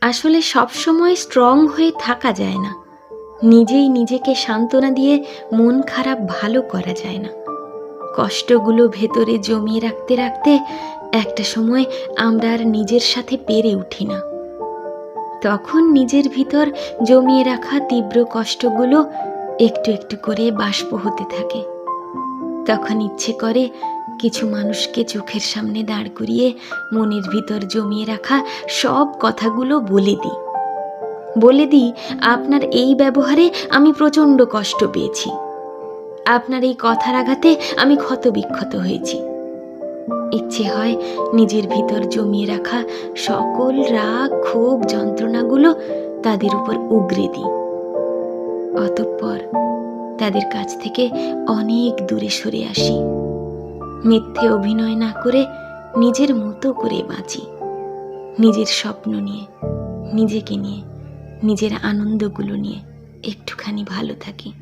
আসলে সবসময় স্ট্রং হয়ে থাকা যায় না। নিজেই নিজেকে সান্ত্বনা দিয়ে মন খারাপ ভালো করা যায় না। কষ্টগুলো ভেতরে জমিয়ে রাখতে রাখতে একটা সময় আমরা আর নিজের সাথে পেরে উঠি না। তখন নিজের ভিতর জমিয়ে রাখা তীব্র কষ্টগুলো একটু একটু করে বাষ্প হতে থাকে। তখন ইচ্ছে করে কিছু মানুষকে চোখের সামনে দাঁড় করিয়ে মনের ভিতর জমিয়ে রাখা সব কথাগুলো বলে দিই। বলে দিই, আপনার এই ব্যবহারে আমি প্রচণ্ড কষ্ট পেয়েছি। আপনার এই কথার আঘাতে আমি ক্ষতবিক্ষত হয়েছি। ইচ্ছে হয় নিজের ভিতর জমিয়ে রাখা সকল রাগ, ক্ষোভ, যন্ত্রণাগুলো তাদের উপর উগরে দিই। অতঃপর তাদের কাছ থেকে অনেক দূরে সরে আসি। মিথ্যে অভিনয় না করে নিজের মতো করে বাঁচি। নিজের স্বপ্ন নিয়ে, নিজেকে নিয়ে, নিজের আনন্দগুলো নিয়ে একটুখানি ভালো থাকি।